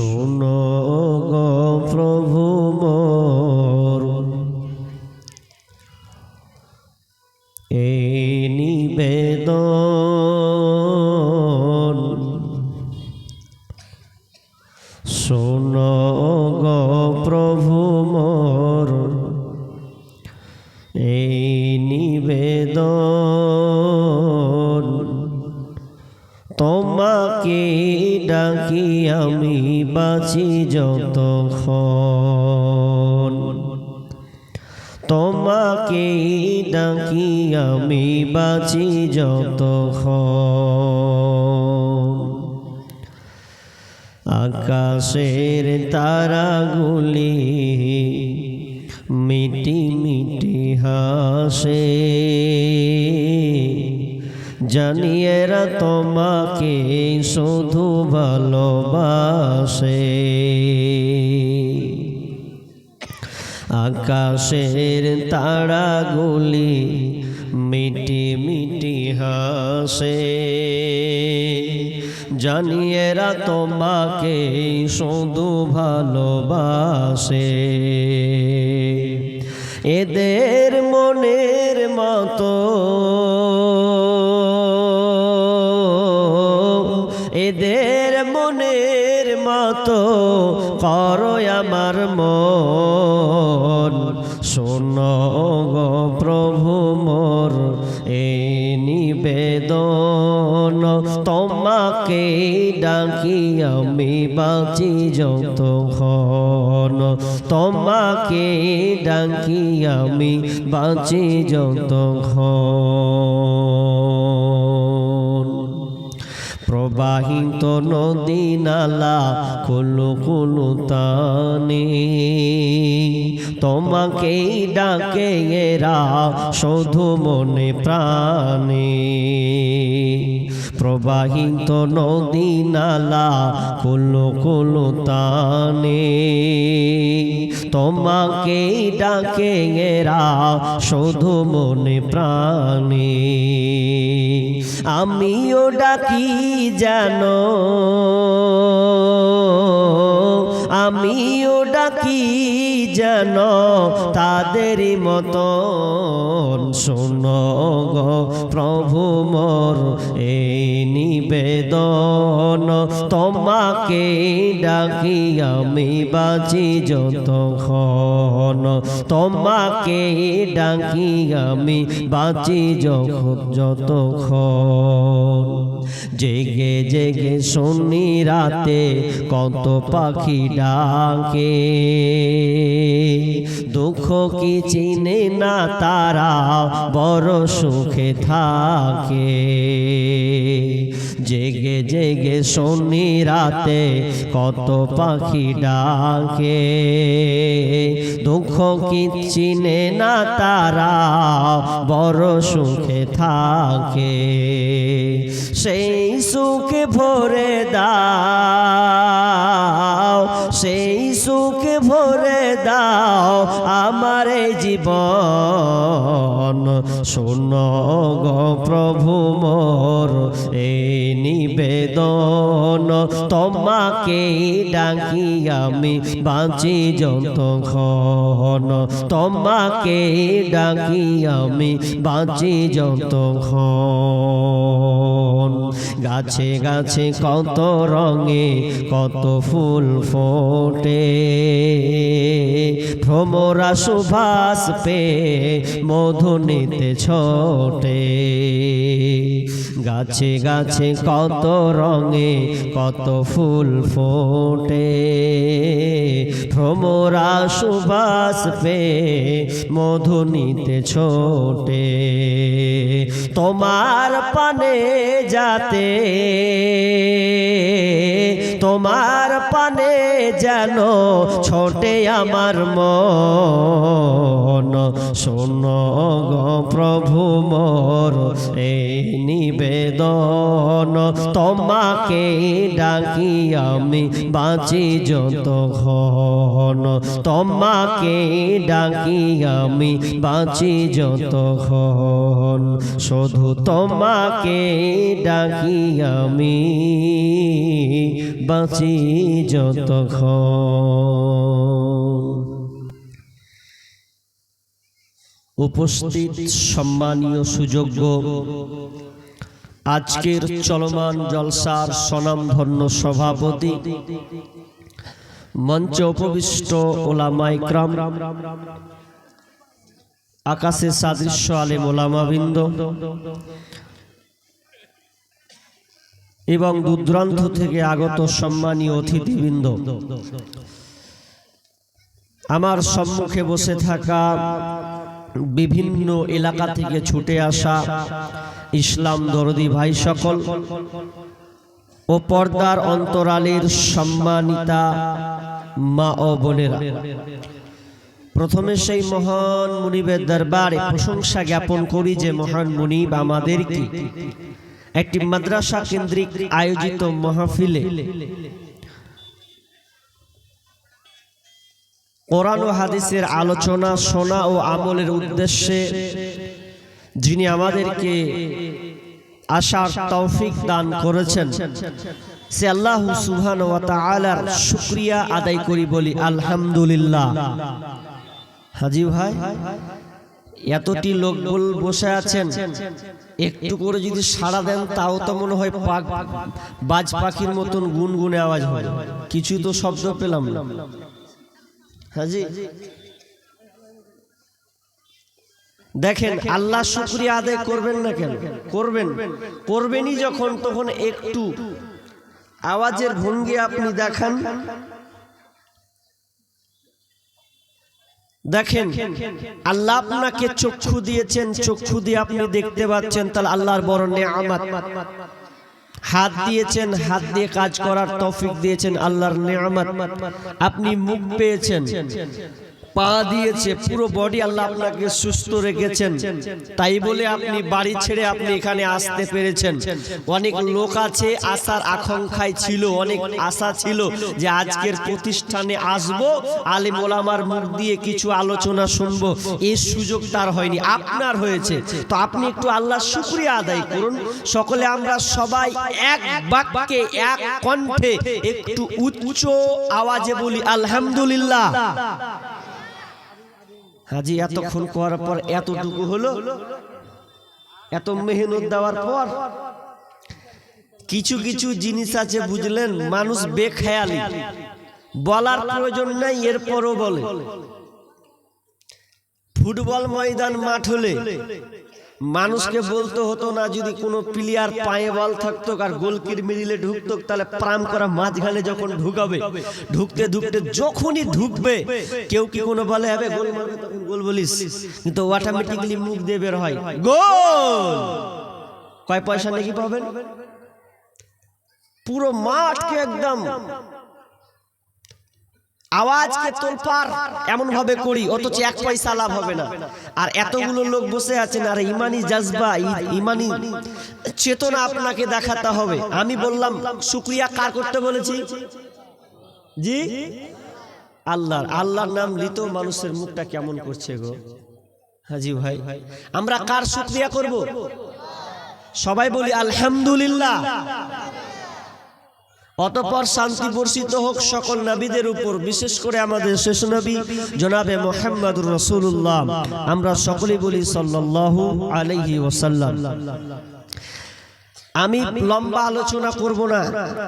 শোনো তোমাকে ডাকি আমি বাঁচি যতক্ষণ। তোমাকে ডাকি আমি বাঁচি যতক্ষণ। আকাশের তারাগুলি মিটি মিটি হাসে। জানিয়েরা তোমাকে শুধু ভালোবাসে। আকাশের তারাগুলি মিটি মিটি হাসে। জানিয়েরা তোমাকে শুধু ভালোবাসে। এদের মনের করো আমার মন। শোন গো প্রভু মোর, এ নিবেদন। তোমাকে ডাকি আমি বাঁচি যতক্ষণ। তোমাকে ডাকি আমি বাঁচি যতক্ষণ। প্রবাহিত নদী নালা কুলু কুলু তানে। তোমাকেই ডাকে এরা শুধু মনে প্রাণে। প্রবাহিত নদী নালা কুলু কুলু তানে। তোমাকেই ডাকে এরা শুধু মনে প্রাণে। আমিও ডাকি যেন। আমিও ডাকি জানো তাদের মতন? শোনো গো প্রভু মোর, এই নিবেদন। তোমাকে ডাকি আমি বাঁচি যতক্ষণ। তোমাকে ডাকি আমি বাঁচি যতক্ষণ। জেগে জেগে শুনি রাতে কত পাখি ডাকে। দুঃখ কি চিনে না তারা? বড় সুখে থাকে। জেগে জেগে শুনি রাতে কত পাখি ডাকে। দুঃখ কি চিনে না তারা? বড় সুখে থাকে। সেই সুখে ভরে দাও। সেই সুখে ভরে দাও আমার জীবন। শোন গো প্রভু মোর এই নিবেদন। তোমাকে ডাকি আমি বাঁচি যতক্ষণ। তোমাকে ডাকি আমি বাঁচি যতক্ষণ। গাছে গাছে কত রঙে, কত ফুল ফোটে। ভ্রমরা সুভাষ পে মধু নিতে ছোটে। গাছে গাছে কত রঙে, কত ফুল ফোটে। ভ্রমরা সুভাষ পে মধু নিতে ছোটে। তোমার পানে যাতে তোমার পানে যেন ছোটে আমার মন। শোন গো প্রভু, মোর এই নিবেদন। তোমাকে ডাকি আমি বাঁচি যতক্ষণ। তোমাকে ডাকি আমি বাঁচি যতক্ষণ। শুধু তোমাকে ডাকি আমি বাঁচি যতক্ষণ উপস্থিত সম্মানীয় সুযোগ্য। আজকের চলমান জলসার স্বনামধন্য সভাপতি, মঞ্চে উপবিষ্ট ওলামাইক্রাম আকাশে সাদৃশ্য আলেম ওলামাবৃন্দ এবং দূরদূরান্ত থেকে আগত সম্মানীয় অতিথিবৃন্দ। আমার সম্মুখে বসে থাকা বিভিন্ন এলাকা থেকে ছুটে আসা ইসলাম দরদি ভাই সকল ও পর্দার অন্তরালের সম্মানিতা মা ও বোনেরা। প্রথমে সেই মহান মুনিবের দরবারে প্রশংসা জ্ঞাপন করি যে মহান মুনিব আমাদেরকে একটি মাদ্রাসা কেন্দ্রিক আয়োজিত মাহফিলে কোরআন ও হাদিসের আলোচনা, শোনা ও আমলের উদ্দেশ্যে যিনি আমাদেরকে আশার তৌফিক দান করেছেন, সে আল্লাহ সুবহান ওয়া তাআলার শুকরিয়া আদায় করি বলি আলহামদুলিল্লাহ। হাজি ভাই এতটি লোক বসে আছেন। একটু করে যদি সাড়া দেন, তাও তো মনে হয় পাক বাজ পাখির মতন গুনগুনে আওয়াজ হয়। কিছু তো শব্দ পেলাম না। হাজি, দেখেন, আল্লাহ শুক্রিয়া আদায় করবেন না কেন? করবেন। করবেনই যখন, তখন একটু আওয়াজের ভঙ্গি আপনি দেখান। দেখেন, আল্লাহ আপনাকে চক্ষু দিয়েছেন, চক্ষু দিয়ে আপনি দেখতে পাচ্ছেন, তাহলে আল্লাহর বড় নেয়ামত। হাত দিয়েছেন, হাত দিয়ে কাজ করার তৌফিক দিয়েছেন, আল্লাহর নেয়ামত। আপনি মুখ পেয়েছেন। পা দিয়েছে, পুরো বডি আল্লাহ আপনাকে সুস্থ রেখেছেন। তাই বলে আপনি বাড়ি ছেড়ে আপনি এখানে আসতে পেরেছেন। অনেক লোক আছে আসার আকাঙ্ক্ষায় ছিল, অনেক আশা ছিল যে আজকের প্রতিষ্ঠানে আসব, আলিম ওলামার মুখ দিয়ে কিছু আলোচনা শুনব। এই সুযোগ তার হয়নি, আপনার হয়েছে। তো আপনি একটু আল্লাহ শুক্রিয়া আদায় করুন। সকলে আমরা সবাই এক বাক্যে, এক কণ্ঠে একটু উচ্চ আওয়াজে বলি, আলহামদুলিল্লাহ। হাজি এতক্ষণ করার পর এতটুকু হলো, এত মেহনত দেওয়ার পর কিছু কিছু জিনিস আছে বুঝলেন, মানুষ বেখেয়ালি। বলার প্রয়োজন নাই, এরপরও বলে। ফুটবল ময়দান মাঠ হলে মানুষকে বলতে হতো না যদি কোনো প্লেয়ার পায়ে বল থাকতো আর গোলকির মিডিলে ঢুকতো তাহলে প্রাম করা মাঝখানে যখন ঢুকাবে ঢুকতে ঢুকতে যখনই ঢুকবে কেউ কি কোনো বলে হবে গোল মারবে তখন গোল বলিস। কিন্তু অটোমেটিক্যালি মুখ দিয়ে বের হয়। গোল! কয় পয়সা নাকি পাবেন? পুরো মাঠকে একদম আওয়াজকে তোলপার এমন ভাবে করি অথচ এক পয়সা লাভ হবে না। আর এতগুলো লোক বসে আছেন আর ইমানি জাজবা ইমানি। চেতনা আপনাকে দেখাতে হবে। আমি বললাম শুক্রিয়া কার করতে বলেছি? জি? আল্লাহর। আল্লাহর নাম নিত মানুষের মুখটা কেমন করছে গো? হাজি ভাই আমরা কার শুক্রিয়া করব? সবাই বলি আলহামদুলিল্লাহ। অতপর শান্তি বর্ষিত হোক সকল নবীদের উপর, বিশেষ করে আমাদের শেষ নবী, জনাবে মোহাম্মদুর রসুল্লাহ আমরা সকলে বলি সাল্লাল্লাহু আলাইহি ওয়াসাল্লাম। আমি লম্বা আলোচনা করব না,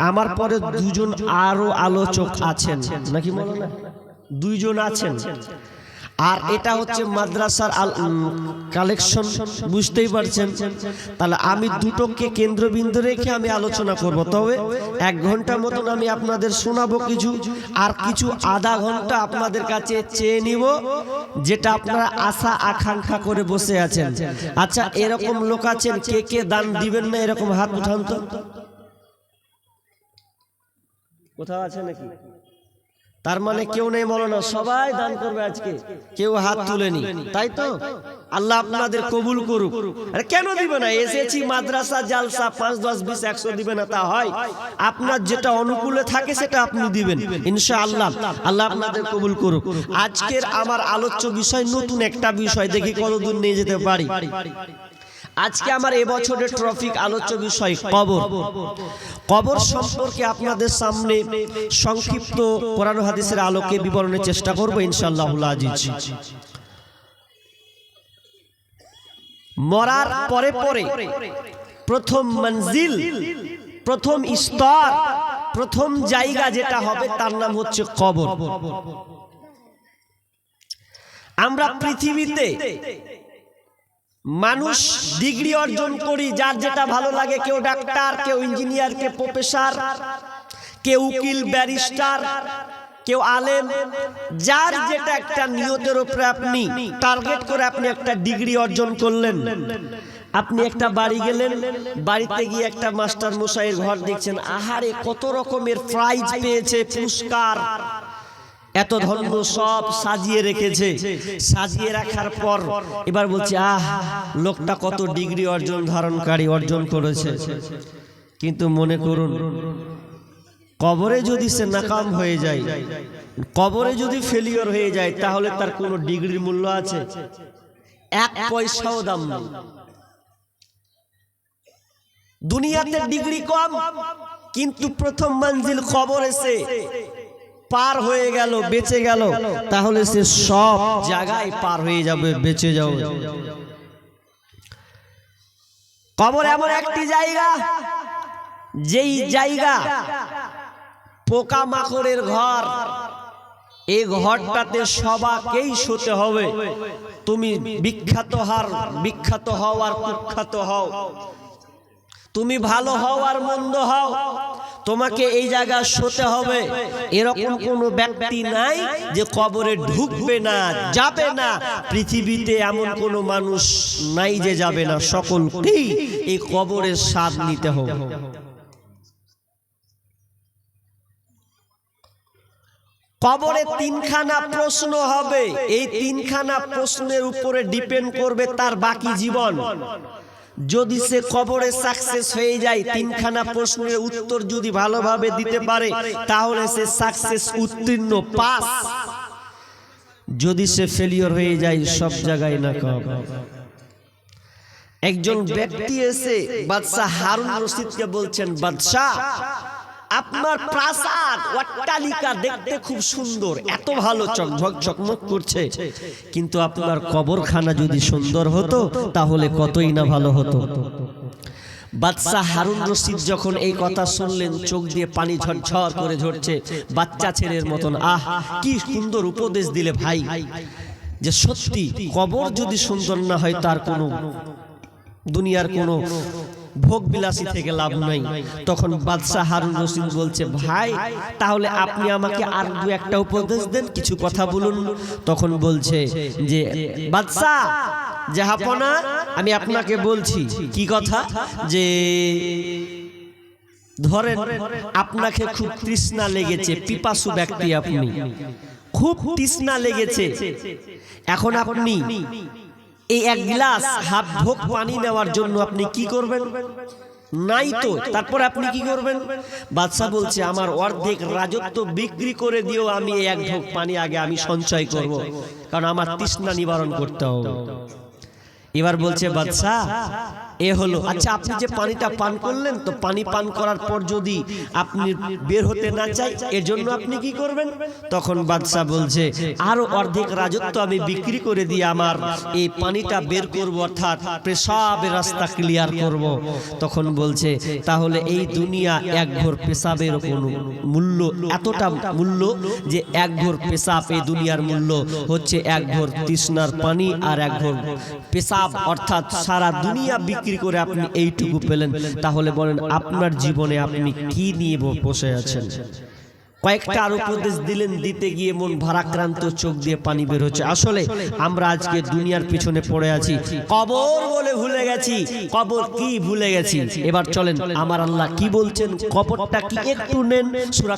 আমার পরে দুজন আরও আলোচক আছেন। নাকি দুইজন আছেন। আর এটা হচ্ছে মাদ্রাসার আল কালেকশন বুঝতেই পারছেন? তাহলে আমি দুটোকে কেন্দ্রবিন্দু রেখে আমি আলোচনা করব। তবে এক ঘণ্টা মতন আমি আপনাদের শোনাবো কিছু, আর কিছু আধা ঘণ্টা আপনাদের কাছে চেয়ে নিব, যেটা আপনারা আশা আকাঙ্ক্ষা করে বসে আছেন। আচ্ছা এরকম লোক আছেন, কে কে দান দিবেন না এরকম হাত উঠান তো? কোথাও আছে নাকি? তার মানে কেউ নেই বলো না সবাই দান করবে আজকে। কেউ হাত তুলেনি। তাই তো? আল্লাহ আপনাদের কবুল করুক। আরে কেন দিবে না? এসেছি মাদ্রাসা জালসা পাঁচ দশ বিশ একশো দিবে না তা হয়। আপনার যেটা অনুকূলে থাকে সেটা আপনি দিবেন। ইনশা আল্লাহ আল্লাহ আপনাদের কবুল করুক। আজকের আমার আলোচ্য বিষয় নতুন একটা বিষয় দেখি কতদূর নিয়ে যেতে পারি। আজকে আমার এবছরের ট্রফিক আলোচ্য বিষয় কবর। কবর। সম্পর্কে আপনাদের সামনে সংক্ষিপ্ত কোরআন হাদিসের আলোকে বিবরণের চেষ্টা করব ইনশাআল্লাহ আজিজ। মরার পরে পরে প্রথম মঞ্জিল প্রথম স্তর প্রথম জায়গা যেটা হবে তার নাম হচ্ছে কবর। আমরা পৃথিবীতে মানুষ ডিগ্রি অর্জন করি, যার যেটা ভালো লাগে, কেউ ডাক্তার, কেউ ইঞ্জিনিয়ার, কেউ প্রফেসর, কেউ উকিল, ব্যারিস্টার, কেউ আলেম, যার যেটা একটা নিয়তের উপরে আপনি টার্গেট করে আপনি একটা ডিগ্রি অর্জন করলেন। আপনি একটা বাড়ি গেলেন, বাড়িতে গিয়ে একটা মাস্টার মশাইয়ের ঘর দেখছেন। আহারে, কত রকমের প্রাইজ পেয়েছে, পুরস্কার। এত ধন্য সব সাজিয়ে রেখেছে। সাজিয়ে রাখার পর এবার বলছে, আহ, লোকটা কত ডিগ্রি অর্জন ধারণকারী, অর্জন করেছে। কিন্তু মনে করুন, কবরে যদি সে নাকাম হয়ে যায়, কবরে যদি ফেলিওর হয়ে যায়, তাহলে তার কোনো ডিগ্রির মূল্য আছে? এক পয়সাও দাম নেই। দুনিয়াতে ডিগ্রি কম, কিন্তু প্রথম মঞ্জিল কবর এসে পার হয়ে গেল, বেঁচে গেল, তাহলে সে সব জায়গায় পার হয়ে যাবে, বেঁচে যাবে। কবর এমন একটি জায়গা, যেই জায়গা পোকা মাকড়ের ঘর এই ঘরটাতে সবাকেই শুতে হবে। তুমি বিখ্যাত হার, বিখ্যাত হও আর কুখ্যাত হও। তুমি ভালো হও আর মন্দ হও। তোমাকে এই জায়গা শুতে হবে। এরকম কোনো ব্যক্তি নাই যে কবরে ঢুকবে না, যাবে না। পৃথিবীতে এমন কোনো মানুষ নাই যে যাবে না। সকলকেই এই কবরের স্বাদ নিতে হবে। কবরে তিনখানা প্রশ্ন হবে। এই তিনখানা প্রশ্নের উপরে ডিপেন্ড করবে তার বাকি জীবন। যদি সে কবরে সাকসেস হয়ে যায় তিনখানা প্রশ্নের উত্তর যদি ভালোভাবে দিতে পারে তাহলে সে সাকসেস উত্তীর্ণ পাস। যদি সে ফেলিওর হয়ে যায় সব জায়গায় না কম একজন ব্যক্তি এসে বাদশাহ হারুন রশিদকে বলছেন বাদশাহ আপনার প্রাসাদ অট্টালিকা দেখতে খুব সুন্দর। এত ভালো চকঝক চকমক করছে। কিন্তু আপনার কবরখানা যদি সুন্দর হতো তাহলে কতই না ভালো হতো। বাদশাহ হারুন রশিদ যখন এই কথা শুনলেন চোখ দিয়ে পানি ঝরঝর করে ঝরছে বাচ্চা ছেলের মতন আহ কি সুন্দর উপদেশ দিলে ভাই। যে সত্যি কবর যদি সুন্দর না হয় তার কোনো দুনিয়ার কোনো ভোগ বিলাসী থেকে লাভ নাই। তখন বাদশাহ হারুন রশিদ বলছে, ভাই, তাহলে আপনি আমাকে আর দু একটা উপদেশ দেন, কিছু কথা বলুন। তখন বলছে যে, বাদশাহ জাহাপনা আমি আপনাকে বলছি, কি কথা? যে, ধরেন আপনাকে খুব তৃষ্ণা লেগেছে, পিপাসু ব্যক্তি আপনি। খুব তৃষ্ণা লেগেছে। এখন আপনি এই এক গ্লাস হাফ ভোগ পানি নেওয়ার জন্য আপনি কি করবেন? নাই তো তারপর আপনি কি করবেন? বাদশাহ বলছে আমার অর্ধেক রাজত্ব বিক্রি করে দিও আমি এক ভোগ পানি আগে আমি সঞ্চয় করব। কারণ আমার তৃষ্ণা নিবারণ করতে হবে। এবার বলছে বাদশাহ এ হলো আচ্ছা আপনি যে পানিটা পান করলেন তো পানি পান করার পর যদি আপনি বের হতে না চাই এর জন্য আপনি কি করবেন? তখন বাদশাহ বলছে আরও অর্ধেক রাজত্ব আমি বিক্রি করে দিয়ে আমার এই পানিটা বের করব অর্থাৎ পেশাবের রাস্তা ক্লিয়ার করব। তখন বলছে তাহলে এই দুনিয়া এক ঘর পেশাবের কোনো মূল্য এতটা মূল্য যে এক ঘর পেশাব এই দুনিয়ার মূল্য হচ্ছে এক ঘর তৃষ্ণার পানি আর এক ঘর পেশাব অর্থাৎ সারা দুনিয়া বিক্রি করে আপনি এইটুকু পেলেন। তাহলে বলেন, আপনার জীবনে আপনি কি নিয়ে বসে আছেন? কয়েকটা আর উপদেশ দিলেন, দিতে গিয়ে মন ভারাক্রান্ত, চোখ দিয়ে পানি বের হচ্ছে। আসলে আমরা আজকে দুনিয়ার পিছনে পড়ে আছি। কবর বলে ভুলে গেছি। কবর কি ভুলে গেছি? এবার চলেন, আমার আল্লাহ কি বলছেন? কবরটা কি একটু নেন, সুরা